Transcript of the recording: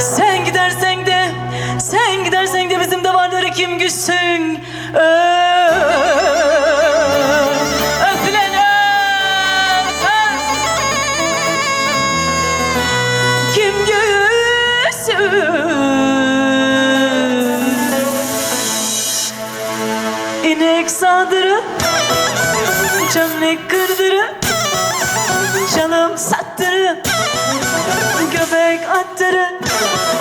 Sen gidersen de, sen gidersen de bizim de varları kim güçsün? Kim İnek sağdırı, çömlek kırdırı, çalım sat. Da-da-da.